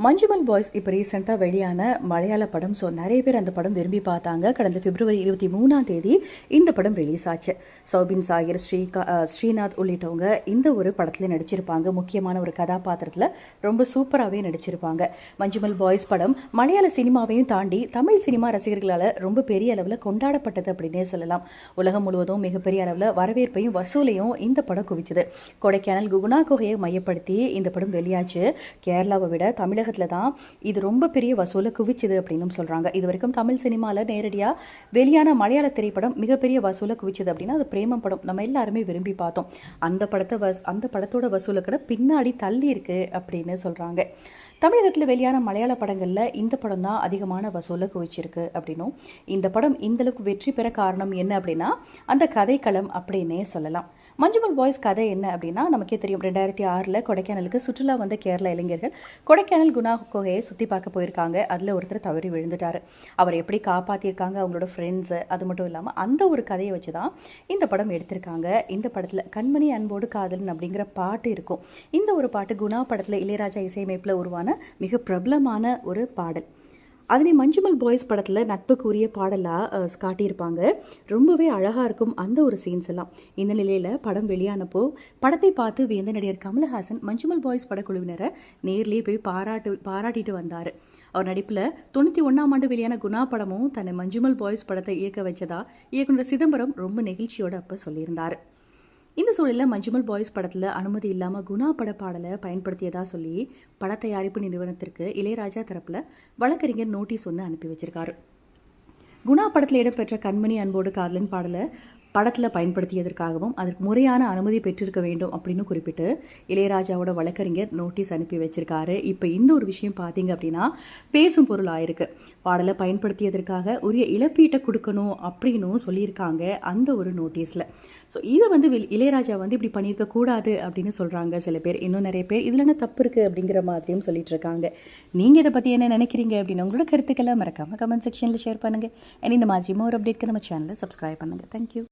Manjummel boys இப்போ ரீசெண்டாக வெளியான மலையாள படம் ஸோ நிறைய பேர் அந்த படம் விரும்பி பார்த்தாங்க. கடந்த பிப்ரவரி இருபத்தி மூணாம் தேதி இந்த படம் ரிலீஸ் ஆச்சு. சௌபின் சாகிர் ஸ்ரீகா ஸ்ரீநாத் உள்ளிட்டவங்க இந்த ஒரு படத்தில் நடிச்சிருப்பாங்க. முக்கியமான ஒரு கதாபாத்திரத்தில் ரொம்ப சூப்பராகவே நடிச்சிருப்பாங்க. மஞ்சுமல் பாய்ஸ் படம் மலையாள சினிமாவையும் தாண்டி தமிழ் சினிமா ரசிகர்களால் ரொம்ப பெரிய அளவில் கொண்டாடப்பட்டது அப்படின்னே சொல்லலாம். உலகம் முழுவதும் மிகப்பெரிய அளவில் வரவேற்பையும் வசூலையும் இந்த படம் குவிச்சது. கொடைக்கானல் குகுணா குகையை மையப்படுத்தி இந்த படம் வெளியாச்சு. கேரளாவை விட தமிழகத்தில் தான் இது ரொம்ப பெரிய வசூலை குவிச்சுது அப்படின்னு சொல்கிறாங்க இது வரைக்கும் தமிழ் சினிமாவில் நேரடியாக வெளியான மலையாள திரைப்படம் மிகப்பெரிய வசூலை குவிச்சுது அப்படின்னா அது பிரேமம் படம். நம்ம எல்லாருமே விரும்பி பார்த்தோம். அந்த படத்தை வஸ் அந்த படத்தோட வசூலை கூட பின்னாடி தள்ளி இருக்கு அப்படின்னு சொல்கிறாங்க தமிழகத்தில் வெளியான மலையாள படங்களில் இந்த படம் தான் அதிகமான வசூலை குவிச்சிருக்கு அப்படின்னும். இந்த படம் இந்தளவுக்கு வெற்றி பெற காரணம் என்ன அப்படின்னா அந்த கதைக்களம் அப்படின்னே சொல்லலாம். மஞ்சுமல் பாய்ஸ் கதை என்ன அப்படின்னா நமக்கே தெரியும். ரெண்டாயிரத்தி ஆறில் கொடைக்கானலுக்கு சுற்றுலா வந்த கேரள இளைஞர்கள் கொடைக்கானல் குணா குகையை சுற்றி பார்க்க போயிருக்காங்க. அதில் ஒருத்தர் தவறி விழுந்துட்டார். அவர் எப்படி காப்பாற்றியிருக்காங்க அவங்களோட ஃப்ரெண்ட்ஸு அது மட்டும் இல்லாமல் அந்த ஒரு கதையை வச்சு தான் இந்த படம் எடுத்திருக்காங்க. இந்த படத்தில் கண்மணி அன்போடு காதலன் அப்படிங்கிற பாட்டு இருக்கும். இந்த ஒரு பாட்டு குணா படத்தில் இளையராஜா இசையமைப்பில் உருவான மிக பிரபலமான ஒரு பாடல். அதனை மஞ்சுமல் பாய்ஸ் படத்தில் நட்புக்குரிய பாடலாக காட்டியிருப்பாங்க. ரொம்பவே அழகாக இருக்கும் அந்த ஒரு சீன்ஸ் எல்லாம். இந்த நிலையில் படம் வெளியானப்போ படத்தை பார்த்து வியந்த நடிகர் கமல்ஹாசன் மஞ்சுமல் பாய்ஸ் படக்குழுவினரை நேர்லேயே போய் பாராட்டு பாராட்டிட்டு வந்தார். அவர் நடிப்பில் தொண்ணூற்றி ஒன்றாம் ஆண்டு வெளியான குணா படமும் தன்னை மஞ்சுமல் பாய்ஸ் படத்தை இயக்க வச்சதா இயக்குனர் சிதம்பரம் ரொம்ப நெகிழ்ச்சியோடு அப்போ சொல்லியிருந்தார். இந்த சூழலில் மஞ்சுமல் பாய்ஸ் படத்தில் அனுமதி இல்லாமல் குணா பட பாடலை பயன்படுத்தியதாக சொல்லி பட தயாரிப்பு நிறுவனத்திற்கு இளையராஜா தரப்பில் வழக்கறிஞர் நோட்டீஸ் ஒன்று அனுப்பி வச்சிருக்காரு. குணா படத்தில் இடம்பெற்ற கண்மணி அன்போடு காதலன் பாடலை படத்தில் பயன்படுத்தியதற்காகவும் அதற்கு முறையான அனுமதி பெற்றிருக்க வேண்டும் அப்படின்னு குறிப்பிட்டு இளையராஜாவோட வழக்கறிஞர் நோட்டீஸ் அனுப்பி வச்சிருக்காரு. இப்போ இந்த ஒரு விஷயம் பார்த்தீங்க அப்படின்னா பேசும் பொருள் ஆயிருக்கு. பாடலை பயன்படுத்தியதற்காக உரிய இழப்பீட்டை கொடுக்கணும் அப்படின்னும் சொல்லியிருக்காங்க அந்த ஒரு நோட்டீஸில் ஸோ இதை வந்து வில்- இளையராஜா வந்து இப்படி பண்ணியிருக்க கூடாது அப்படின்னு சொல்கிறாங்க சில பேர். இன்னும் நிறைய பேர் இதில் என்ன தப்பு இருக்குது அப்படிங்கிற மாதிரியும் சொல்லிட்டு இருக்காங்க. நீங்கள் இதை பற்றி என்ன நினைக்கிறீங்க அப்படின்னு உங்களோட கருத்துக்களை மறக்காமல் கமெண்ட் செக்ஷனில் ஷேர் பண்ணுங்கள் அண்ட் இந்த மாதிரி மோர் அப்டேட்க்கு நம்ம சேனலை சப்ஸ்கிரைப் பண்ணுங்கள் தேங்க்யூ